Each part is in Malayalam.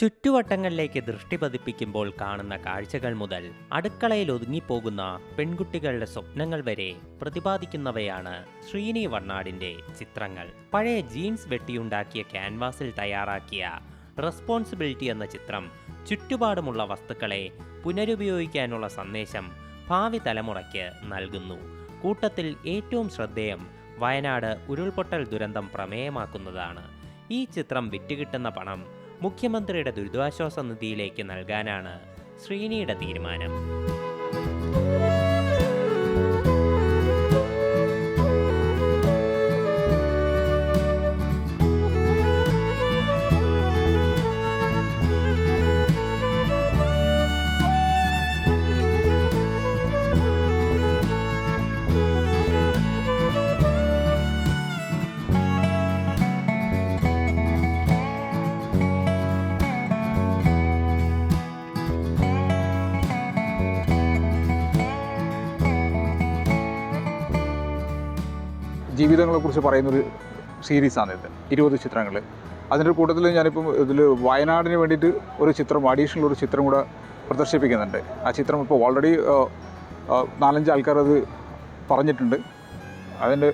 ചുറ്റുവട്ടങ്ങളിലേക്ക് ദൃഷ്ടി പതിപ്പിക്കുമ്പോൾ കാണുന്ന കാഴ്ചകൾ മുതൽ അടുക്കളയിൽ ഒതുങ്ങിപ്പോകുന്ന പെൺകുട്ടികളുടെ സ്വപ്നങ്ങൾ വരെ പ്രതിപാദിക്കുന്നവയാണ് ശ്രീനി വർണാടിന്റെ ചിത്രങ്ങൾ. പഴയ ജീൻസ് വെട്ടിയുണ്ടാക്കിയ ക്യാൻവാസിൽ തയ്യാറാക്കിയ റെസ്പോൺസിബിലിറ്റി എന്ന ചിത്രം ചുറ്റുപാടുമുള്ള വസ്തുക്കളെ പുനരുപയോഗിക്കാനുള്ള സന്ദേശം ഭാവി തലമുറയ്ക്ക് നൽകുന്നു. കൂട്ടത്തിൽ ഏറ്റവും ശ്രദ്ധേയം വയനാട് ഉരുൾപൊട്ടൽ ദുരന്തം പ്രമേയമാക്കുന്നതാണ്. ഈ ചിത്രം വിറ്റുകിട്ടുന്ന പണം മുഖ്യമന്ത്രിയുടെ ദുരിതാശ്വാസ നിധിയിലേക്ക് നൽകാനാണ് ശ്രീനിയുടെ തീരുമാനം. ജീവിതങ്ങളെക്കുറിച്ച് പറയുന്നൊരു സീരീസാണ് ഇത് ഇരുപത് ചിത്രങ്ങൾ. അതിന്റെ കൂട്ടത്തിൽ ഞാനിപ്പം ഇതിൽ വയനാടിന് വേണ്ടിയിട്ട് ഒരു ചിത്രം അഡീഷണൽ ഒരു ചിത്രം കൂടെ പ്രദർശിപ്പിക്കുന്നുണ്ട്. ആ ചിത്രം ഇപ്പോൾ ഓൾറെഡി നാലഞ്ച് ആൾക്കാർ അത് പറഞ്ഞിട്ടുണ്ട്. അതിന്റെ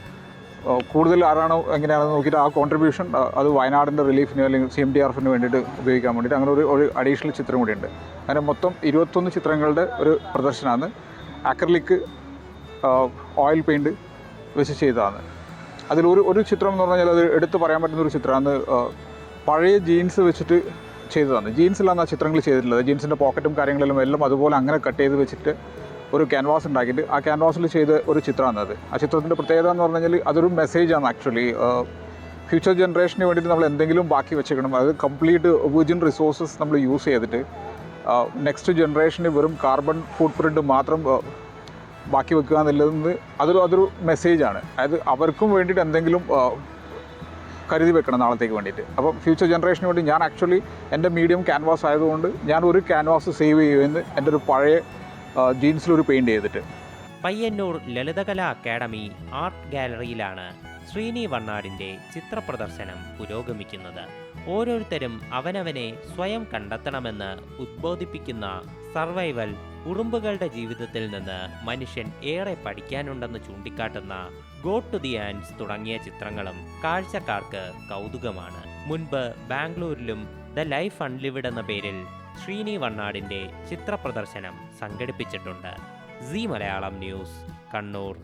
കൂടുതൽ ആരാണോ എങ്ങനെയാണെന്ന് നോക്കിയിട്ട് ആ കോൺട്രിബ്യൂഷൻ അത് വയനാടിന്റെ റിലീഫിന് അല്ലെങ്കിൽ സി എം ഡി ആർ എഫിന് വേണ്ടിയിട്ട് ഉപയോഗിക്കാൻ വേണ്ടിയിട്ട് അങ്ങനെ ഒരു ഒരു അഡീഷണൽ ചിത്രം കൂടിയുണ്ട്. അങ്ങനെ മൊത്തം ഇരുപത്തൊന്ന് ചിത്രങ്ങളുടെ ഒരു പ്രദർശനമാണ്. അക്രലിക്ക് ഓയിൽ പെയിന്റ് വെച്ച് ചെയ്തതാണ്. അതിലൊരു ഒരു ചിത്രം എന്ന് പറഞ്ഞാൽ അത് എടുത്തു പറയാൻ പറ്റുന്ന ഒരു ചിത്രമാണ് പഴയ ജീൻസ് വെച്ചിട്ട് ചെയ്തതാണ്. ജീൻസിലാണ് ആ ചിത്രങ്ങൾ ചെയ്തിട്ടുള്ളത്. ജീൻസിന്റെ പോക്കറ്റും കാര്യങ്ങളെല്ലാം എല്ലാം അതുപോലെ അങ്ങനെ കട്ട് ചെയ്ത് വെച്ചിട്ട് ഒരു ക്യാൻവാസ് ഉണ്ടാക്കിയിട്ട് ആ ക്യാൻവാസിൽ ചെയ്ത ഒരു ചിത്രമാണ് അത്. ആ ചിത്രത്തിന്റെ പ്രത്യേകത എന്ന് പറഞ്ഞു കഴിഞ്ഞാൽ അതൊരു മെസ്സേജാണ് ആക്ച്വലി ഫ്യൂച്ചർ ജനറേഷന് വേണ്ടിയിട്ട് നമ്മൾ എന്തെങ്കിലും ബാക്കി വെച്ചേക്കണം. അത് കംപ്ലീറ്റ് വിർജിൻ റിസോഴ്സസ് നമ്മൾ യൂസ് ചെയ്തിട്ട് നെക്സ്റ്റ് ജനറേഷന് വെറും കാർബൺ ഫുട് പ്രിന്റ് മാത്രം ബാക്കി വെക്കുക എന്നുള്ളത് അതൊരു അതൊരു മെസ്സേജാണ് അതായത് അവർക്കും വേണ്ടിയിട്ട് എന്തെങ്കിലും കരുതി വെക്കണം നാളത്തേക്ക് വേണ്ടിയിട്ട്. അപ്പം ഫ്യൂച്ചർ ജനറേഷന് വേണ്ടി ഞാൻ ആക്ച്വലി എന്റെ മീഡിയം ക്യാൻവാസ് ആയതുകൊണ്ട് ഞാൻ ഒരു ക്യാൻവാസ് സേവ് ചെയ്യുമെന്ന് എന്റെ ഒരു പഴയ ജീൻസിലൊരു പെയിന്റ് ചെയ്തിട്ട്. പയ്യന്നൂർ ലളിതകലാ അക്കാദമി ആർട്ട് ഗാലറിയിലാണ് ശ്രീനി വണ്ണാടിന്റെ ചിത്രപ്രദർശനം പുരോഗമിക്കുന്നത്. ഓരോരുത്തരും അവനവനെ സ്വയം കണ്ടെത്തണമെന്ന് ഉദ്ബോധിപ്പിക്കുന്ന സർവൈവൽ ഉറുമ്പുകളുടെ ജീവിതത്തിൽ നിന്ന് മനുഷ്യൻ ഏറെ പഠിക്കാനുണ്ടെന്ന് ചൂണ്ടിക്കാട്ടുന്ന ഗോ ടു ദി ആൻഡ്സ് തുടങ്ങിയ ചിത്രങ്ങളും കാഴ്ചക്കാർക്ക് കൗതുകമാണ്. മുൻപ് ബാംഗ്ലൂരിലും ദ ലൈഫ് അൺലിവിഡ് എന്ന പേരിൽ ശ്രീനി വണ്ണാടിന്റെ ചിത്രപ്രദർശനം സംഘടിപ്പിച്ചിട്ടുണ്ട്. C Malayalam news Kannur.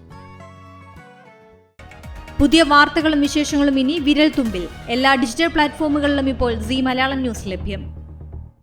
പുതിയ വാർത്തകളും വിശേഷങ്ങളും ഇനി വിരൽ തുമ്പിൽ എല്ലാ ഡിജിറ്റൽ പ്ലാറ്റ്ഫോമുകളിലും ഇപ്പോൾ സി മലയാളം ന്യൂസ് ലഭ്യം.